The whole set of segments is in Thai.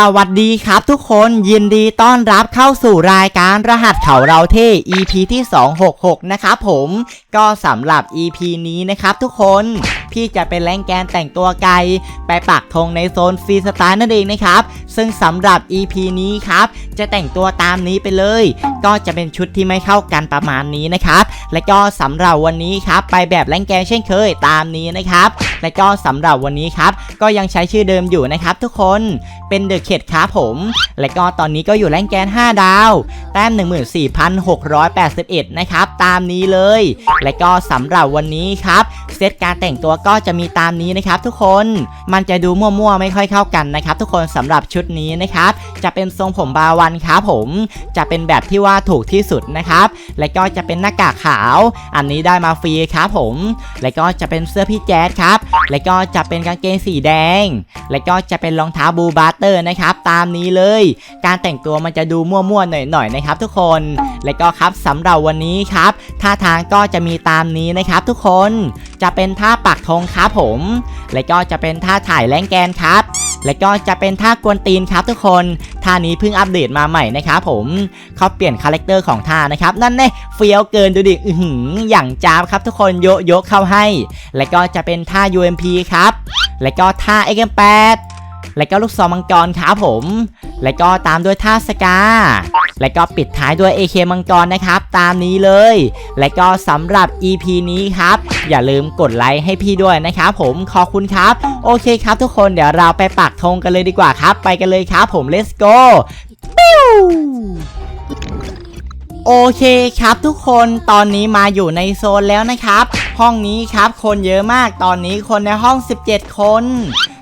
สวัสดีครับทุกคนยินดีต้อนรับเข้าสู่รายการรหัสเขาเราเท่ EP ที่ 266 นะครับผมก็สำหรับ EP นี้นะครับทุกคนพี่จะเป็นแรงแกนแต่งตัวไกล ไปปักธงในโซนฟรีสไตล์นั่นเองนะครับ ซึ่งสำหรับ EP นี้ครับจะแต่งตัวตามนี้ไปเลย ก็จะเป็นชุดที่ไม่เข้ากันประมาณนี้นะครับ และก็สำหรับวันนี้ครับไปแบบแรงแกนเช่นเคยตามนี้นะครับและก็สำหรับวันนี้ครับก็ยังใช้ชื่อเดิมอยู่นะครับ ทุกคนเป็นเดอะเ d ดครับผม และก็ตอนนี้ก็อยู่แรงแกน 5 ดาว แต้ม 14,681 นะครับ ตามนี้เลย และก็สำหรับวันนี้ครับ เซตการแต่งตัวก็จะมีตามนี้นะครับทุกคน มันจะดูมั่วๆไม่ค่อยเข้ากันนะครับทุกคนสำหรับชุดนี้นะครับจะเป็นทรงผมบาวันครับผมจะเป็นแบบที่ว่าถูกที่สุดนะครับ และก็จะเป็นหน้ากากขาว อันนี้ได้มาฟรีครับผม และก็จะเป็นเสื้อพี่แจ๊ดครับ และก็จะเป็นกางเกงสีแดง และก็จะเป็นรองเท้าบูบาร์เตอร์นะครับ ตามนี้เลย การแต่งตัวมันจะดูมั่วๆหน่อยๆนะครับ ทุกคน และก็ครับสำหรับวันนี้ครับท่าทางก็จะมีตามนี้นะครับ ทุกคนจะเป็นท่าปักธงครับผม และก็จะเป็นท่าถ่ายแรงแกนครับและก็จะเป็นท่ากวนตีนครับทุกคน ท่านี้เพิ่งอัปเดตมาใหม่นะครับผมเขาเปลี่ยนคาแรคเตอร์ของท่านะครับนั่นแน่เฟี้ยวเกินดูดิอือหืออย่างจ้าบครับทุกคนโยกโยกเข้าให้ และก็จะเป็นท่า UMP ครับและก็ท่า XM8 และก็ลูกซองมังกรครับผม และก็ตามด้วยท่าสกา และก็ปิดท้ายด้วย AK มังกรนะครับ ตามนี้เลย และก็สำหรับ EP นี้ครับ อย่าลืมกดไลค์ให้พี่ด้วยนะครับผมขอบคุณครับ โอเคครับทุกคนเดี๋ยวเราไปปักธงกันเลยดีกว่าครับ ไปกันเลยครับผม let's go ปิ้วโอเคครับทุกคนตอนนี้มาอยู่ในโซนแล้วนะครับ ห้องนี้ครับคนเยอะมากตอนนี้คนในห้อง 17 คน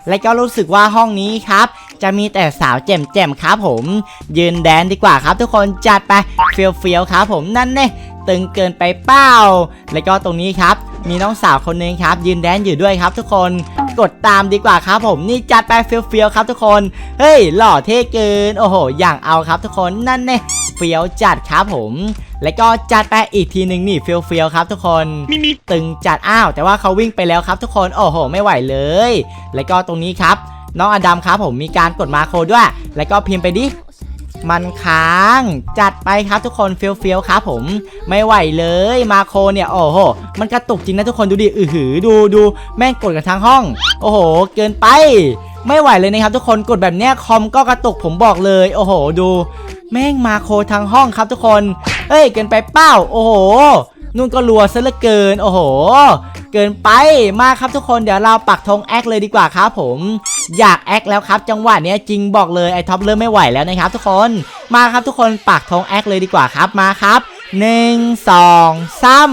และก็รู้สึกว่าห้องนี้ครับ จะมีแต่สาวแจ่มๆครับผม ยืนแดนดีกว่าครับทุกคนจัดไปเฟี้ยวๆครับผมนั่นเน่ตึงเกินไปเป้า แล้วก็ตรงนี้ครับมีน้องสาวคนหนึงครับ ยืนแดนอยู่ด้วยครับทุกคนกดตามดีกว่าครับผมนี่จัดไปเฟี้ยวๆครับทุกคน เฮ้ย หล่อเท่เกิน โอ้โห อย่างเอาครับทุกคนนั่นเน่เฟี้ยวจัดครับผม แล้วก็จัดไปอีกทีหนึ่งนี่เฟี้ยวๆครับทุกคนตึงจัดอ้าวแต่ว่าเขาวิ่งไปแล้วครับทุกคนโอ้โห ไม่ไหวเลย แล้วก็ตรงนี้ครับ น้องอดัมครับผมมีการกดมาโคด้วย แล้วก็พิมพ์ไปดิมันค้างจัดไปครับทุกคนเฟี้ยวเฟี้ยวๆครับผม ไม่ไหวเลยมาโคเนี่ยโอ้โห มันกระตุกจริงนะทุกคนดูดิอือหือดูดูแม่งกดกันทั้งห้อง โอ้โห เกินไป ไม่ไหวเลยนะครับทุกคนกดแบบเนี้ยคอมก็กระตุกผมบอกเลย โอ้โห ดู แม่งมาโคทั้งห้องครับทุกคน เอ้ยเกินไปเป้าโอ้โห นุ่นก็รัวซะเหลือเกิน โอ้โห เกินไปมากครับทุกคนเดี๋ยวเราปักธงแอคเลยดีกว่าครับผมอยากแอคแล้วครับ จังหวะนี้จริงบอกเลยไอท็อปเริ่มไม่ไหวแล้วนะครับ ทุกคนมาครับทุกคนปักธงแอคเลยดีกว่าครับมาครับหนึ่งสองสาม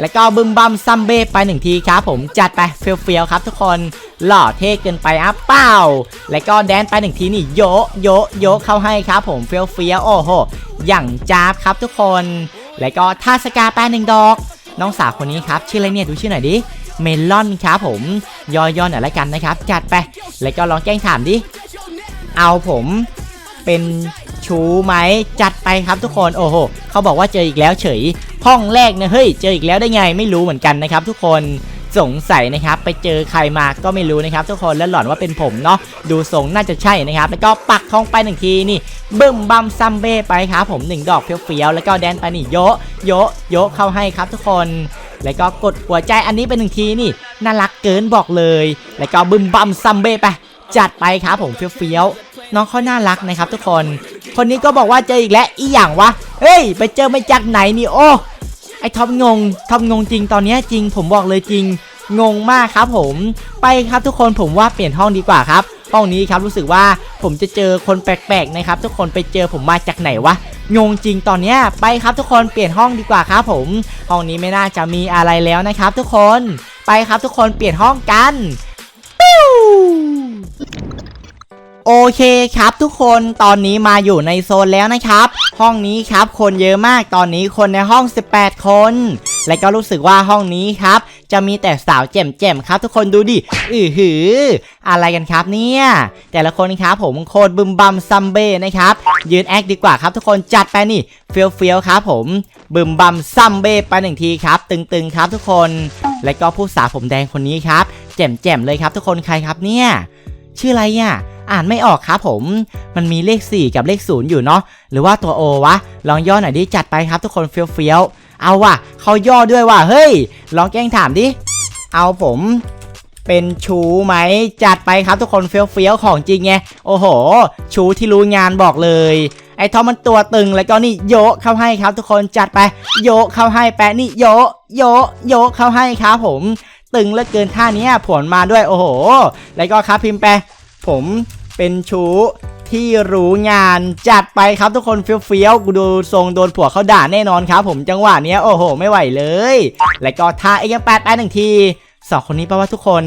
แล้วก็บึมบัมซัมเบ้ไปหนึ่งทีครับผมจัดไปเฟียวๆครับทุกคน หล่อเท่เกินไปอะเป้าแล้วก็แดนไปหนึ่งทีนี่โยะโยะโยะเข้าให้ครับผมเฟียวๆโอ้โห อย่างจ้าบครับทุกคน แล้วก็ท่าสกาไปหนึ่งดอก น้องสาวคนนี้ครับชื่ออะไรเนี่ยดูชื่อหน่อยดิเมลอนครับผมย่อๆหน่อยละกันนะครับ จัดไป แล้วก็ลองแกล้งถามดิ เอาผมเป็นชูไหมจัดไปครับทุกคนโอ้โหเขาบอกว่าเจออีกแล้วเฉยห้องแรกนี่ยเฮ้ยเจออีกแล้วได้ไงไม่รู้เหมือนกันนะครับทุกคน สงสัยนะครับไปเจอใครมาก็ไม่รู้นะครับทุกคนแล้วหลอนว่าเป็นผมเนาะดูทรงน่าจะใช่นะครับแล้วก็ปักทองไปหนึ่งทีนี่บึ้มบัมซัมเบ้ไปครับผมหนึ่งดอกเฟี้ยวๆแล้วก็แดนไปนี่โยะโยะโยะเข้าให้ครับทุกคนแล้วก็กดหัวใจอันนี้ไปหนึ่งทีนี่น่ารักเกินบอกเลย แล้วก็บึ้มบัมซัมเบ้ไปจัดไปครับผมเฟี้ยวๆน้องเขาน่ารักนะครับ ทุกคน คนนี้ก็บอกว่าเจออีกแล้วอีหยังวะเฮ้ย ไปเจอไมาจากไหนนี่โอ้ ไอท็อปงงท็อปงงจริงตอนนี้จริงผมบอกเลยจริงงงมากครับผมไปครับทุกคนผมว่าเปลี่ยนห้องดีกว่าครับห้องนี้ครับรู้สึกว่าผมจะเจอคนแปลกๆนะครับ ทุกคนไปเจอผมมาจากไหนวะงงจริงตอนเนี้ยไปครับทุกคนเปลี่ยนห้องดีกว่าครับผมห้องนี้ไม่น่าจะมีอะไรแล้วนะครับ ทุกคนไปครับทุกคนเปลี่ยนห้องกันปิ้ว โอเคครับทุกคนตอนนี้มาอยู่ในโซนแล้วนะครับ ห้องนี้ครับคนเยอะมากตอนนี้คนในห้อง 18 คน และก็รู้สึกว่าห้องนี้ครับ จะมีแต่สาวแจ่มๆครับทุกคนดูดิอือหือ อะไรกันครับเนี่ย แต่ละคนครับผมโคตรบึมบัมซัมเบ้นะครับ ยืนแอคดีกว่าครับทุกคนจัดไปนี่เฟียวเฟียวๆครับผมบึมบัมซัมเบ้ไปหนึ่งทีครับ ตึงๆครับทุกคน และก็ผู้สาวผมแดงคนนี้ครับแจ่มๆเลยครับ ทุกคนใครครับเนี่ย ชื่ออะไรอะ อ่านไม่ออกครับผม มันมีเลข 4 กับเลข 0 อยู่เนาะ หรือว่าตัว O วะ ลองย่อหน่อยดิ จัดไปครับทุกคนเฟี้ยวเฟี้ยวๆเอาว่ะ เขาย่อด้วยว่ะ เฮ้ย ลองแกล้งถามดิ เอาผมเป็นชูไหม จัดไปครับทุกคนเฟี้ยวเฟี้ยวๆของจริงไง โอ้โห ชูที่รู้งานบอกเลยไอ้ทอมมันตัวตึงแล้วก็นี่โยะเข้าให้ครับทุกคนจัดไป โยะเข้าให้แปะนี่โยะโยะโยะเข้าให้ครับผม ตึงเหลือเกินท่าเนี้ยผลมาด้วยโอ้โห แล้วก็ครับพิมพ์ไปผม เป็นชู้ที่รู้งานจัดไปครับทุกคนเฟี้ยวๆกูดูทรงโดนผัวเขาด่าแน่นอนครับ ผมจังหวะเนี้ยโอ้โห ไม่ไหวเลย แล้วก็ท่าเอ็กแปดไปหนึ่งทีสองคนนี้แปลว่าทุกคน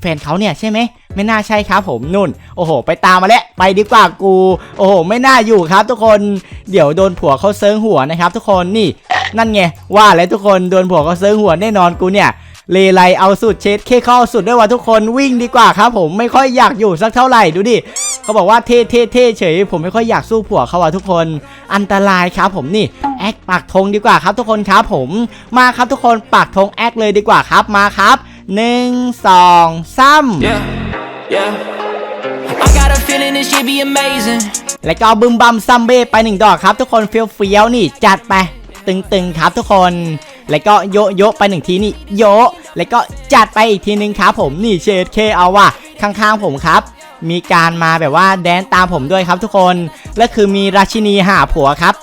แฟนเขาเนี่ยใช่ไหมไม่น่าใช่ครับผมนุ่น โอ้โห ไปตามมาแล้วไปดีกว่ากู โอ้โห ไม่น่าอยู่ครับทุกคนเดี๋ยวโดนผัวเขาเซิงหัวนะครับ ทุกคนนี่ นั่นไงว่าแล้วทุกคนโดนผัวเขาเซิงหัวแน่นอนกูเนี่ย เลไลเอาสุดเช็ดเคเข้าสุดด้วยว่าทุกคนวิ่งดีกว่าครับผมไม่ค่อยอยากอยู่สักเท่าไหร่ดูดิเขาบอกว่าเท่เท่เท่เฉย ผมไม่ค่อยอยากสู้ผัวเขาอะทุกคน อันตรายครับผมนี่แอคปากธงดีกว่าครับทุกคนครับผมมาครับทุกคนปากธงแอคเลยดีกว่าครับมาครับหนึ่งสองสาม Yeah, yeah. I got a feeling this should be amazing. แล้วก็บึมบัมซัมเบ้ไปหนึ่งดอกครับ ทุกคนเฟี้ยวเฟี้ยวๆนี่จัดไปตึงๆครับทุกคน แล้วก็โยโยไปหนึ่งทีนี่โยแล้วก็จัดไปอีกทีนึงครับผมนี่เชดเคเอาว่ะข้างๆผมครับ มีการมาแบบว่าแดนตามผมด้วยครับทุกคนและคือมีราชินีหาผัวครับ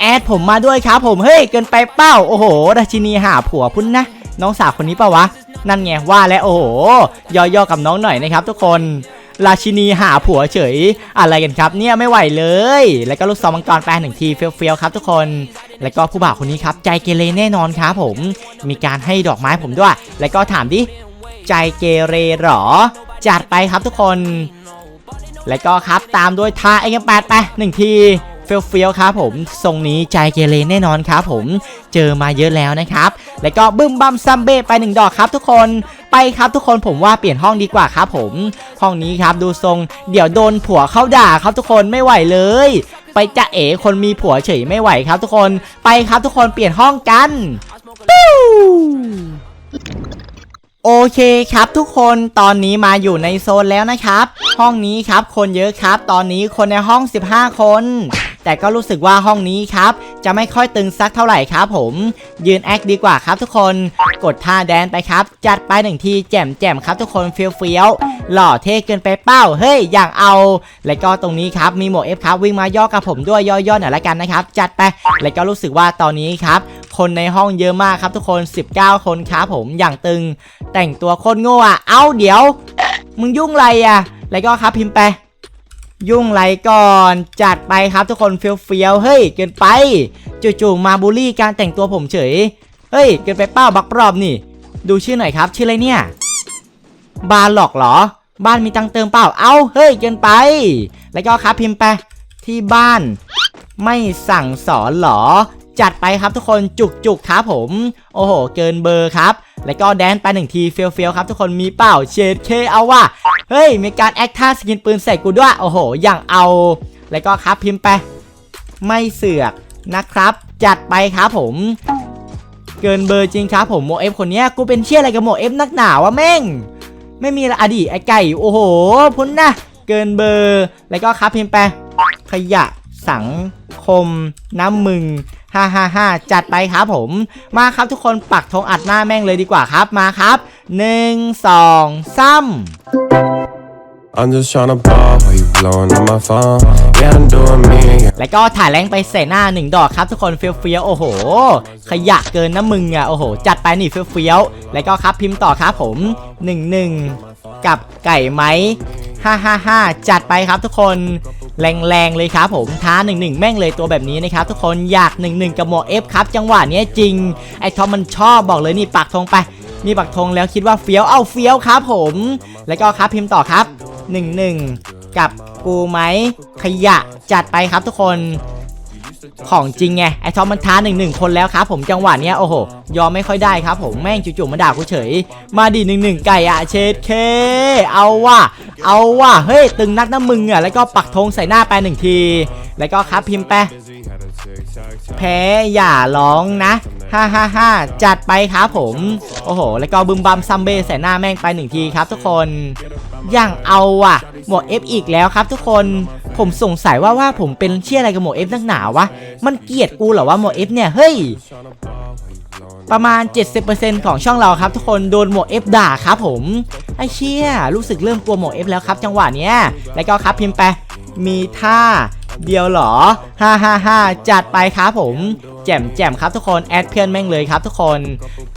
แอดผมมาด้วยครับผมเฮ้ยเกินไปเป้าโอ้โห ราชินีหาผัวพุ่นนะน้องสาวคนนี้ปะวะ นั่นไงว่าแล้วโอ้โหย่อๆกับน้องหน่อยนะครับ ทุกคนราชินีหาผัวเฉย อะไรกันครับเนี่ยไม่ไหวเลย แล้วก็ลูกซองมังกรแปลหนึ่งทีเฟี้ยวๆครับทุกคน แล้วก็ผู้บ่าวคนนี้ครับใจเกเรแน่นอนครับผม มีการให้ดอกไม้ผมด้วย แล้วก็ถามดิ ใจเกเรหรอ จัดไปครับทุกคน แล้วก็ครับตามด้วยทาเอ็มแปดไปหนึ่งทีเฟี้ยวเฟี้ยวครับผม ทรงนี้ใจเกเรแน่นอนครับผม เจอมาเยอะแล้วนะครับ แล้วก็บึ้มบัมซัมเบ้ไปหนึ่งดอกครับทุกคน ไปครับทุกคนผมว่าเปลี่ยนห้องดีกว่าครับผม ห้องนี้ครับดูทรง เดี๋ยวโดนผัวเข้าด่าครับทุกคนไม่ไหวเลย ไปจะเอ๋คนมีผัวเฉยไม่ไหวครับทุกคนไปครับทุกคนเปลี่ยนห้องกันโอเคครับทุกคนตอนนี้มาอยู่ในโซนแล้วนะครับ ห้องนี้ครับคนเยอะครับ ตอนนี้คนในห้อง 15 คน แต่ก็รู้สึกว่าห้องนี้ครับ จะไม่ค่อยตึงสักเท่าไหร่ครับผม ยืนแอคดีกว่าครับทุกคน กดท่าแดนไปครับ จัดไปหนึ่งทีแจ่มแจ่มครับทุกคนเฟี้ยวเฟี้ยวหล่อเท่เกินไปเป้าเฮ้ยอย่างเอา แล้วก็ตรงนี้ครับมีหมวกเอฟครับวิ่งมาย่อกับผมด้วยย่อๆหน่อยละกันนะครับจัดไปแล้วก็รู้สึกว่าตอนนี้ครับคนในห้องเยอะมากครับทุกคน 19 คนครับผมอย่างตึง แต่งตัวโคตรโง่อะเอ้าเดี๋ยว มึงยุ่งไรอะแล้วก็ครับพิมพ์ไป ยุ่งไรก่อนจัดไปครับทุกคนเฟี้ยวๆเฮ้ยเกินไปจู่ๆมาบูลลี่การแต่งตัวผมเฉย เฮ้ยเกินไปเป้าบักรอบนี่ ดูชื่อหน่อยครับ ชื่ออะไรเนี่ย บานหลอกเหรอ บ้านมีตังเติมเปล่าเอ้าเฮ้ยเกินไป แล้วก็ครับพิมพ์ไปที่บ้าน ไม่สั่งสอนเหรอ จัดไปครับทุกคนจุกจุกๆครับผม โอ้โห เกินเบอร์ครับ แล้วก็แดนไปหนึ่งทีเฟียวเฟียวๆครับทุกคนมีเปล่าเชดเคเอาว่ะเฮ้ยมีการแอคท่าสกินปืนใส่กูด้วยโอ้โหอย่างเอา แล้วก็ครับพิมพ์ไป ไม่เสือกนะครับ จัดไปครับผมเกินเบอร์จริงครับผมโมเอฟคนนี้กูเป็นเชี่ยอะไรกับโมเอฟนักหนาวะแม่ง ไม่มีละอดีตไอ้ไก่ โอ้โหพุ่นนะเกินเบอร์ แล้วก็ครับพิมพ์ไปขยะสังคมน้ำมึง ฮ่าฮ่าฮ่าจัดไปครับผม มาครับทุกคนปักธงอัดหน้าแม่งเลยดีกว่าครับมาครับหนึ่งสองสาม I'm just tryna ball while you blowing on my phone. Yeah, I'm doing me. Yeah. แล้วก็ถ่ายแรงไปใส่หน้าหนึ่งดอกครับทุกคนเฟี้ยวเฟี้ยวๆโอ้โห ขยะเกินนะมึงอะโอ้โห จัดไปนี่เฟี้ยวเฟี้ยวๆแล้วก็ครับพิมพ์ต่อครับผมหนึ่งหนึ่งกับไก่ไหม ฮ่าฮ่าฮ่าจัดไปครับทุกคนแรงๆเลยครับผมท้าหนึ่งหนึ่งแม่งเลยตัวแบบนี้นะครับทุกคนอยากหนึ่งหนึ่งกับหมวกเอฟครับจังหวะเนี้ยจริงไอ้ทอมมันชอบบอกเลยนี่ปักธงไป มีปักธงแล้วคิดว่าเฟี้ยวเอ้าเฟี้ยวครับผม แล้วก็ครับพิมพ์ต่อครับหนึ่งหนึ่งกับกูไหมขยะจัดไปครับทุกคน ของจริงไงไอทอปมันท้าหนึ่งหนึ่งคนแล้วครับผมจังหวะเนี้ยโอ้โหยอมไม่ค่อยได้ครับ ผมแม่งจู่ๆมาด่ากูเฉย มาดีหนึ่งหนึ่งไก่อะเชดเค เอาว่ะเอาว่ะเฮ้ยตึงนักนะมึงอะแล้วก็ปักธงใส่หน้าไปหนึ่งที แล้วก็ครับพิมพ์ไปแพ้อย่าร้องนะฮ่าฮ่าฮ่าจัดไปครับผม โอ้โห แล้วก็บึมบัมซัมเบใส่หน้าแม่งไปหนึ่งทีครับทุกคน อย่างเอาว่ะ หมวก F อีกแล้วครับทุกคน ผมสงสัยว่าว่าผมเป็นเชี่ยอะไรกับหมวก F นักหนาวะ มันเกลียดกูเหรอว่าหมวก F เนี่ย เฮ้ย ประมาณ 70%ของช่องเราครับ ทุกคนโดนหมวก F ด่าครับผมไอ้เชี่ยรู้สึกเริ่มกลัวหมวก F แล้วครับ จังหวะเนี้ย แล้วก็ครับพิมพ์ไปมีท่าเดียวหรอฮ่าฮ่าฮ่าจัดไปครับผม แจ่มแจ่มครับทุกคน แอดเพื่อนแม่งเลยครับทุกคน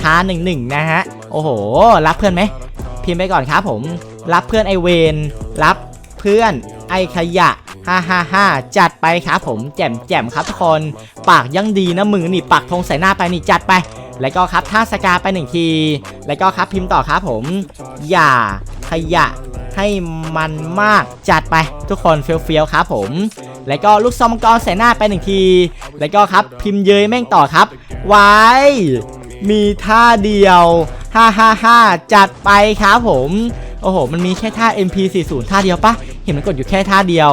ท้าหนึ่งหนึ่งนะฮะ โอ้โห รับเพื่อนไหม พิมพ์ไปก่อนครับผม รับเพื่อนไอเวน รับเพื่อน ไอขยะฮ่าฮ่าฮ่าจัดไปครับผมแจ่มแจ่มครับทุกคน ปากยังดีนะมือนี่ปักธงใส่หน้าไปนี่จัดไป แล้วก็ครับท่าสกาไปหนึ่งที แล้วก็ครับพิมพ์ต่อครับผม อย่าขยะให้มันมากจัดไปทุกคนเฟี้ยวๆครับผม แล้วก็ลูกซองมังกรใส่หน้าไปหนึ่งที แล้วก็ครับพิมพ์เยยแม่งต่อครับ ไว้ มีท่าเดียวฮ่าฮ่าฮ่าจัดไปครับผม โอ้โห มันมีแค่ท่า MP40 ท่าเดียวปะ เห็นมันกดอยู่แค่ท่าเดียว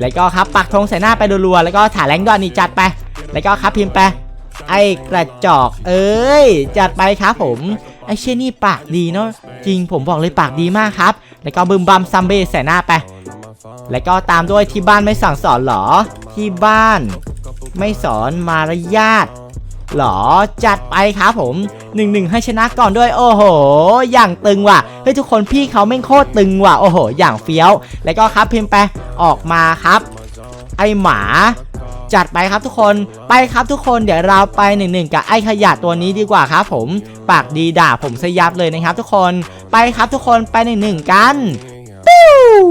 แล้วก็ครับปักธงใส่หน้าไปรัวๆแล้วก็ถ่ายแรงดอนนี่จัดไป แล้วก็ครับพิมพ์ไปไอ้กระจอก เอ้ย จัดไปครับผม ไอ้เช่นนี่ปากดีเนาะจริงผมบอกเลยปากดีมากครับ แล้วก็บึมบัมซัมเบ้ใส่หน้าไป แล้วก็ตามด้วยที่บ้านไม่สั่งสอนเหรอ ที่บ้าน ไม่สอนมารยาท หรอจัดไปครับผมหนึ่งหนึ่งให้ชนะก่อนด้วย โอ้โห อย่างตึงว่ะเฮ้ยทุกคนพี่เขาแม่งโคตรตึงว่ะโอ้โห อย่างเฟี้ยว แล้วก็ครับพิมพ์ไปออกมาครับ ไอหมาจัดไปครับทุกคนไปครับทุกคนเดี๋ยวเราไปหนึ่งหนึ่งกับไอขยะตัวนี้ดีกว่าครับผม ปากดีด่าผมซะยับเลยนะครับ ทุกคนไปครับทุกคนไปหนึ่งหนึ่งกันปิ้ว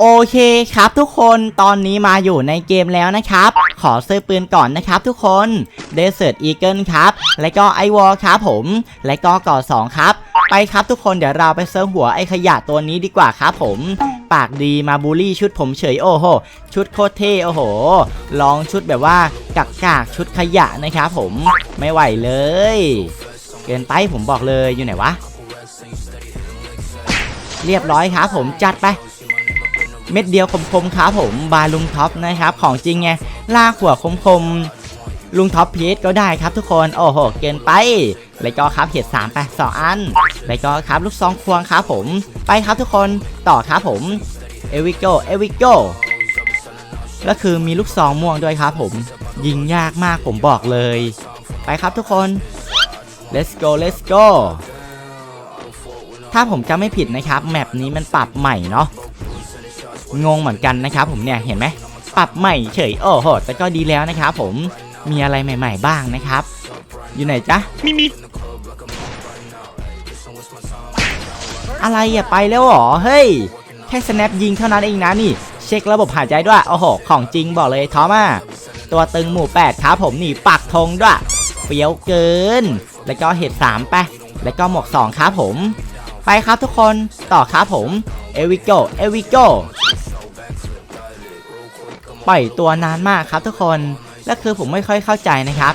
โอเคครับทุกคนตอนนี้มาอยู่ในเกมแล้วนะครับ ขอซื้อปืนก่อนนะครับทุกคน Desert Eagle ครับ และก็ไอวอลครับผม และก็ก่อ2ครับ ไปครับทุกคนเดี๋ยวเราไปเซิร์ฟหัวไอขยะตัวนี้ดีกว่าครับผม ปากดีมาบูลลี่ชุดผมเฉยโอ้โห ชุดโคตรเท่โอ้โห ลองชุดแบบว่า กักกากชุดขยะนะครับผมไม่ไหวเลย เกินไปผมบอกเลยอยู่ไหนวะ เรียบร้อยครับผมจัดไป เม็ดเดียวคมๆครับผมบาลุงท็อปนะครับ ของจริงไงลากหัวคมๆลุงท็อปพีชก็ได้ครับทุกคนโอ้โหเกินไปแล้วก็ครับเห็ดสามไปสองอันแล้วก็ครับลูกซองควงครับผม ไปครับทุกคนต่อครับผมเอวิโกเอวิโกแล้วคือมีลูกซองม่วงด้วยครับผมยิงยากมากผมบอกเลย ไปครับทุกคน let's go let's go ถ้าผมจำไม่ผิดนะครับ แมปนี้มันปรับใหม่เนาะ งงเหมือนกันนะครับผมเนี่ยเห็นไหมปรับใหม่เฉยโอ้โหแต่ก็ดีแล้วนะครับผมมีอะไรใหม่ ๆ บ้างนะครับ อยู่ไหนจ๊ะมิมิอะไรอย่าไปแล้วเหรอเฮ้ยแค่ snap ยิงเท่านั้นเองนะนี่ เช็คระบบหายใจด้วยโอ้โหของจริงบอกเลยทอมาตัวตึงหมู่8ครับผมนี่ปักธงด้วยเฟี้ยวเกิน แล้วก็เห็ด3ไปแล้วก็หมวก2ครับผม ไปครับทุกคนต่อครับผมเอวิโกเอวิโก ปล่อยตัวนานมากครับทุกคน และคือผมไม่ค่อยเข้าใจนะครับ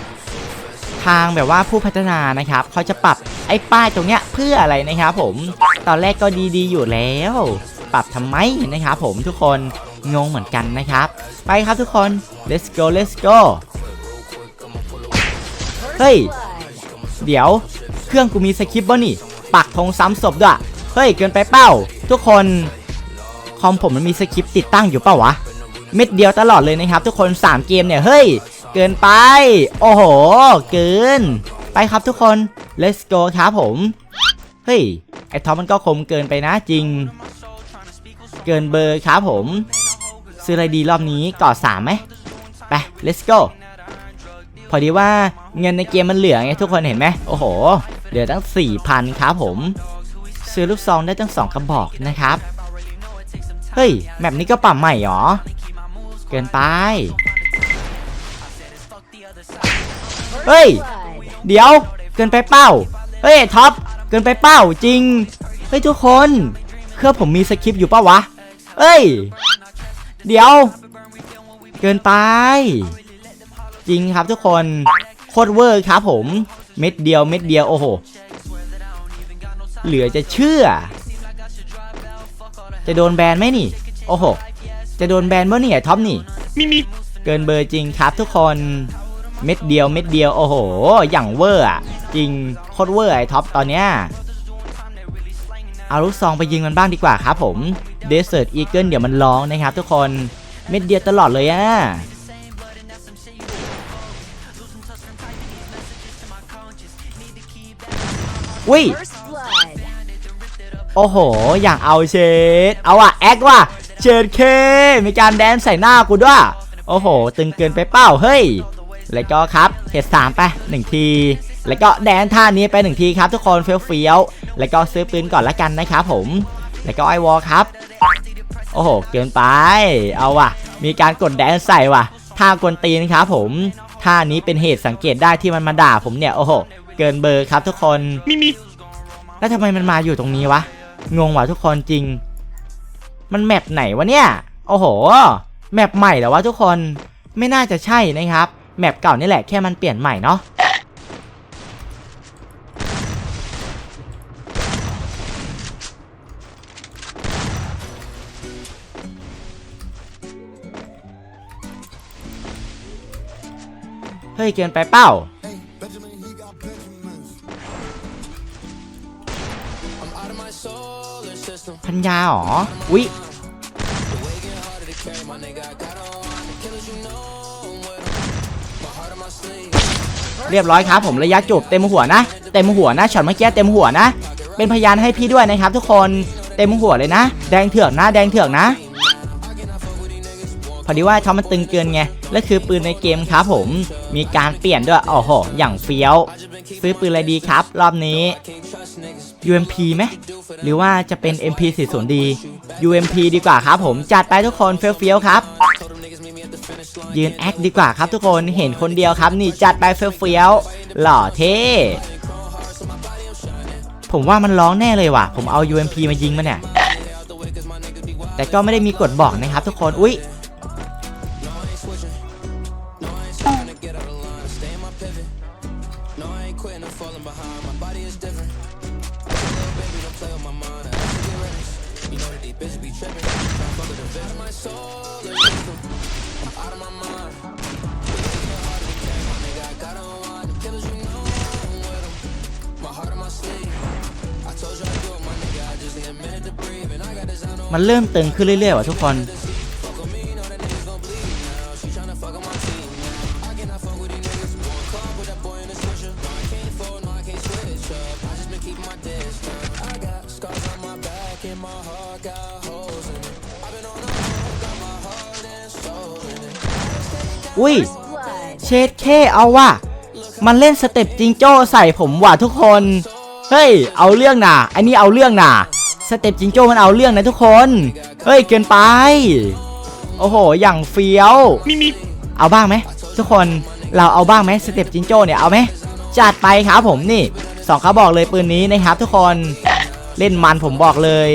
ทางแบบว่าผู้พัฒนานะครับเขาจะปรับไอ้ป้ายตรงเนี้ยเพื่ออะไรนะครับผมตอนแรกก็ดีๆอยู่แล้ว ปรับทำไมนะครับผมทุกคนงงเหมือนกันนะครับ ไปครับทุกคน let's go let's go เฮ้ย เดี๋ยวเครื่องกูมีสคริปต์บ่นี่ ปักธงซ้ำศพด้วย เฮ้ย เกินไปเป้า ทุกคน คอมผมมันมีสคริปต์ติดตั้งอยู่เปล่าวะ เม็ดเดียวตลอดเลยนะครับ ทุกคน 3 เกมเนี่ย เฮ้ย เกินไป โอ้โห เกิน ไปครับทุกคน let's go ครับผม เฮ้ย ไอท็อปมันก็คมเกินไปนะจริง เกินเบอร์ครับผม ซื้ออะไรดีรอบนี้ก่อสามไหมไป let's go พอดีว่าเงินในเกมมันเหลือไงทุกคนเห็นไหมโอ้โห เหลือตั้ง 4,000 ครับผม ซื้อลูกซองได้ตั้ง 2 กระบอกนะครับ เฮ้ย แมปนี้ก็ปรับใหม่หรอ เกินไป เฮ้ย เดี๋ยว เกินไปเป้า เฮ้ยท็อป เกินไปเป้าจริง เฮ้ยทุกคน เครื่องผมมีสคริปต์อยู่ปะวะเฮ้ย เดี๋ยว เกินไป จริงครับทุกคน โคตรเวอร์ครับผม เม็ดเดียวเม็ดเดียวโอ้โห เหลือจะเชื่อ จะโดนแบนไหมนี่ โอ้โห จะโดนแบนเมื่อนี่ไอ้ท็อปนี่เกินเบอร์จริงครับทุกคนเม็ดเดียวเม็ดเดียวโอ้โห อย่างเวอร์อะจริงโคตรเวอร์ไอ้ท็อปตอนเนี้ยเอาลูกซองไปยิงมันบ้างดีกว่าครับผมเดสเ e ร์ e อีเกิลเดี๋ยวมันร้องนะครับทุกคนเม็ดเดียวตลอดเลยอะอุ้ย First blood. โอ้โห อย่างเอาเชดเอาอะแอคว่ะเชดเค มีการแดนใส่หน้ากูด้วย โอ้โห ตึงเกินไปเป้าเฮ้ย แล้วก็ครับเฮดสามไปหนึ่งที แล้วก็แดนท่านี้ไปหนึ่งทีครับทุกคนเฟี้ยวเฟี้ยวๆแล้วก็ซื้อปืนก่อนละกันนะครับผม แล้วก็ไอวอลครับ โอ้โห เกินไป เอาว่ะ มีการกดแดนใส่ว่ะ ท่ากวนตีนครับผมท่านี้เป็นเหตุสังเกตได้ที่มันมาด่าผมเนี่ยโอ้โห เกินเบอร์ครับทุกคนแล้วทำไมมันมาอยู่ตรงนี้วะ งงว่ะทุกคนจริง มันแมปไหนวะเนี่ย โอ้โห แมปใหม่เหรอวะทุกคน ไม่น่าจะใช่นะครับ แมปเก่านี่แหละแค่มันเปลี่ยนใหม่เนาะเฮ้ยเกินไปเป้า พันยาเหรอ อุ๊ย เรียบร้อยครับผมระยะจบเต็มหัวนะ เต็มหัวนะช็อตเมื่อกี้เต็มหัวนะ เป็นพยานให้พี่ด้วยนะครับ ทุกคนเต็มหัวเลยนะ แดงเถือกนะ แดงเถือกนะ พอดีว่าทอมมันตึงเกินไงและคือปืนในเกมครับผมมีการเปลี่ยนด้วยโอ้โหอย่างเฟี้ยว ซื้อปืนอะไรดีครับ รอบนี้ UMP ไหมหรือว่าจะเป็น MP40D UMP ดีกว่าครับผมจัดไปทุกคนเฟี้ยวๆครับ ยืนแอคดีกว่าครับทุกคนเห็นคนเดียวครับ นี่จัดไปเฟี้ยวๆหล่อเท่ผมว่ามันร้องแน่เลยว่ะ ผมเอา UMP มายิงมันเนี่ย แต่ก็ไม่ได้มีกฎบอกนะครับทุกคน อุ๊ย มันเริ่มตึงขึ้นเรื่อยๆว่ะทุกคนอุ้ยเชดเคเอาว่ะ มันเล่นสเต็ปจิงโจ้ใส่ผมว่ะทุกคน เฮ้ย เอาเรื่องน่ะไอ้นี่เอาเรื่องน่ะ สเต็ปจิงโจ้มันเอาเรื่องนะทุกคน เฮ้ยเกินไป โอ้โห อย่างเฟี้ยวเอาบ้างไหมทุกคนเราเอาบ้างไหมสเต็ปจิงโจ้เนี่ยเอาไหมจัดไปครับผมนี่สองเขาบอกเลยปืนนี้นะครับ ทุกคนเล่นมันผมบอกเลย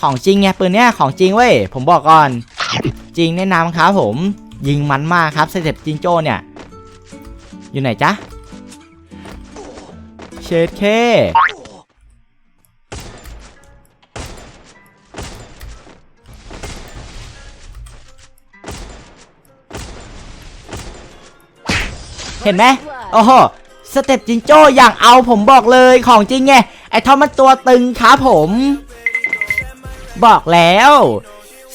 ของจริงไงปืนเนี้ยของจริงเว้ยผมบอกก่อน จริงแนะนำครับผม ยิงมันมากครับสเต็ปจิงโจ้เนี่ย อยู่ไหนจ๊ะเชดเคเห็นไหมโอ้โห สเต็ปจิงโจ้อย่างเอาผมบอกเลยของจริงไง ไอ้ทอมมันตัวตึงครับผม บอกแล้ว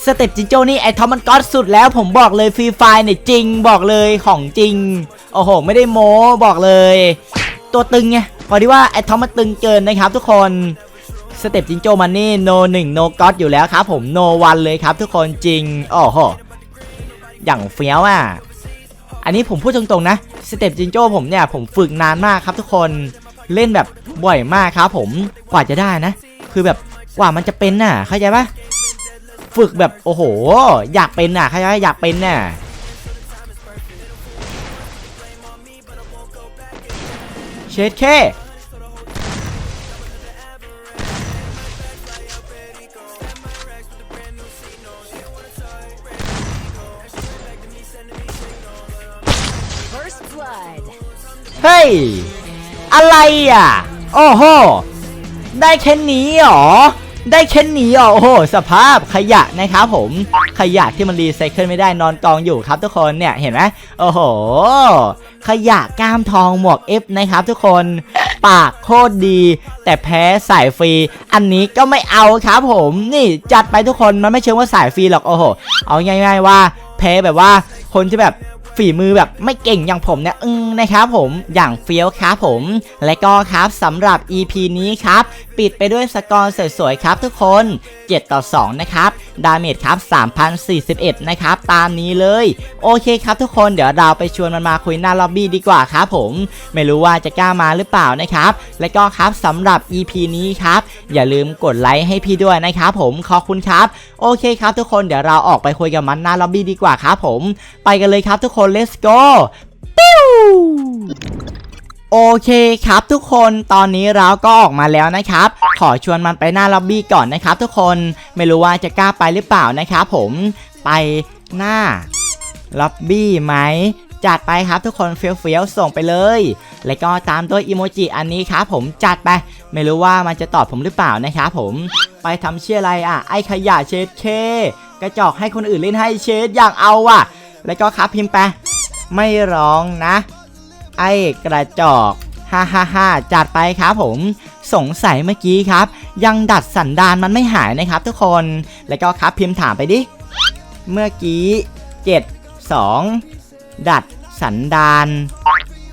สเต็ปจิโจ้นี่ไอทอมมันก็อดสุดแล้วผมบอกเลยฟรีไฟเนี่ยจริงบอกเลยของจริง โอ้โห ไม่ได้โม้บอกเลย ตัวตึงไงพอดีว่าไอทอมมันตึงเกินนะครับ ทุกคนสเต็ปจิงโจ้มันนี่โนหนึ่งโนก็อดอยู่แล้วครับผมโนวันเลยครับ ทุกคนจริงโอ้โหอย่างเฟี้ยวอะอันนี้ผมพูดตรงๆนะสเต็ปจิงโจ้ผมเนี่ยผมฝึกนานมากครับ ทุกคนเล่นแบบบ่อยมากครับผมกว่าจะได้นะ คือแบบกว่ามันจะเป็นน่ะเข้าใจปะ ฝึกแบบโอ้โห อยากเป็นอะใครอยากเป็นเนี่ยเชดแค่เฮ้ย อะไรอะ โอ้โห ได้แค่นี้หรอ ได้แค่นี้เหรอโอ้โหสภาพขยะนะครับผมขยะที่มันรีไซเคิลไม่ได้นอนกองอยู่ครับทุกคนเนี่ยเห็นไหมโอ้โห ขยะก้ามทองหมวก F นะครับทุกคนปากโคตรดี แต่แพ้สายฟรี อันนี้ก็ไม่เอาครับผมนี่จัดไปทุกคนมันไม่เชิงว่าสายฟรีหรอกโอ้โห เอาง่าย ๆว่าแพ้แบบว่าคนที่แบบ ฝีมือแบบไม่เก่งอย่างผมเนี่ยอึ้งนะครับผมอย่างเฟี้ยวครับผม และก็ครับสำหรับ EP นี้ครับ ปิดไปด้วยสกอร์สวยๆครับทุกคน 7 ต่อ 2 นะครับ ดาเมจครับ 3,041 นะครับ ตามนี้เลย โอเคครับทุกคนเดี๋ยวเราไปชวนมันมาคุยหน้าล็อบบี้ดีกว่าครับผม ไม่รู้ว่าจะกล้ามาหรือเปล่านะครับ และก็ครับสำหรับ EP นี้ครับ อย่าลืมกดไลค์ให้พี่ด้วยนะครับผมขอบคุณครับ โอเคครับทุกคนเดี๋ยวเราออกไปคุยกับมันหน้าล็อบบี้ดีกว่าครับผม ไปกันเลยครับทุกคน let's go ปิ้วโอเคครับทุกคนตอนนี้เราก็ออกมาแล้วนะครับ ขอชวนมันไปหน้าล็อบบี้ก่อนนะครับ ทุกคนไม่รู้ว่าจะกล้าไปหรือเปล่านะครับผมไปหน้าล็อบบี้ไหมจัดไปครับทุกคนเฟี้ยวๆส่งไปเลย แล้วก็ตามด้วยอีโมจิอันนี้ครับผมจัดไป ไม่รู้ว่ามันจะตอบผมหรือเปล่านะครับผมไปทำเชื่ออะไรอะ ไอขยะเชดเค กระจอกให้คนอื่นเล่นให้เชดอย่างเอาอะ แล้วก็ครับพิมพ์ไปไม่ร้องนะ ไอ้กระจอกฮ่าฮ่าฮ่าจัดไปครับผมสงสัยเมื่อกี้ครับ ยังดัดสันดานมันไม่หายนะครับทุกคนแล้วก็ครับพิมพ์ถามไปดิ เมื่อกี้7 2ดัดสันดาน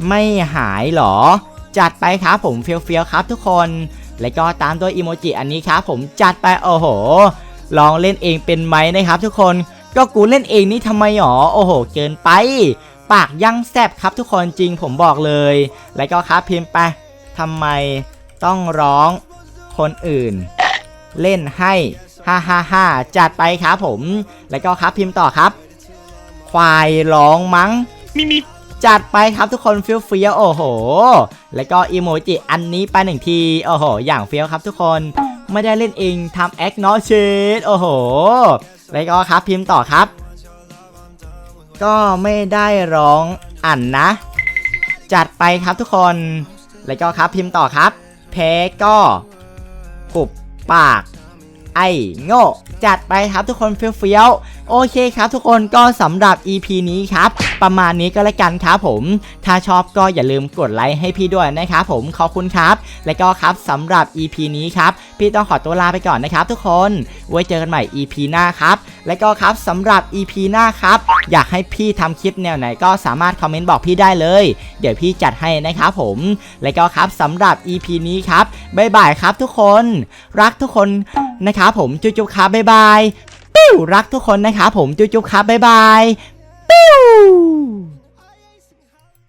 ไม่หายหรอ จัดไปครับผมเฟี้ยวๆครับทุกคน แล้วก็ตามด้วยอีโมจิอันนี้ครับผมจัดไปโอ้โหลองเล่นเองเป็นไหมนะครับทุกคน ก็กูเล่นเองนี่ทำไมหรอโอ้โห เกินไป ปากยังแซบครับทุกคนจริงผมบอกเลย แล้วก็ครับพิมพ์ไปทำไมต้องร้องคนอื่น เล่นให้ฮ่าฮ่าฮ่าจัดไปครับผม แล้วก็ครับพิมพ์ต่อครับ ควายร้องมั้งจัดไปครับทุกคนเฟี้ยวเฟี้ยวๆโอ้โห แล้วก็อีโมจิอันนี้ไปหนึ่งทีโอ้โห อย่างเฟี้ยวครับทุกคน ไม่ได้เล่นเองทำแอคเนาะเชดโอ้โห ไลก็ครับพิมพ์ต่อครับ ก็ไม่ได้ร้องอ่านนะ จัดไปครับทุกคนไลก็ครับพิมพ์ต่อครับ เพก็ปุบปาก ไอโง่จัดไปครับทุกคนเฟี้ยวๆ โอเคครับทุกคนก็สำหรับ EP นี้ครับ ประมาณนี้ก็แล้วกันครับผม ถ้าชอบก็อย่าลืมกดไลค์ให้พี่ด้วยนะครับผมขอบคุณครับ และก็ครับสำหรับ EP นี้ครับ พี่ต้องขอตัวลาไปก่อนนะครับทุกคน ไว้เจอกันใหม่ EP หน้าครับ และก็ครับสำหรับ EP หน้าครับ อยากให้พี่ทำคลิปแนวไหนก็สามารถคอมเมนต์บอกพี่ได้เลย เดี๋ยวพี่จัดให้นะครับผม และก็ครับสำหรับ EP นี้ครับบ๊ายบายครับทุกคน รักทุกคนนะครับผมจุ๊บๆครับบ๊ายบาย ปิ้วรักทุกคนนะครับผมจุ๊บๆครับบ๊ายบายปิ้ว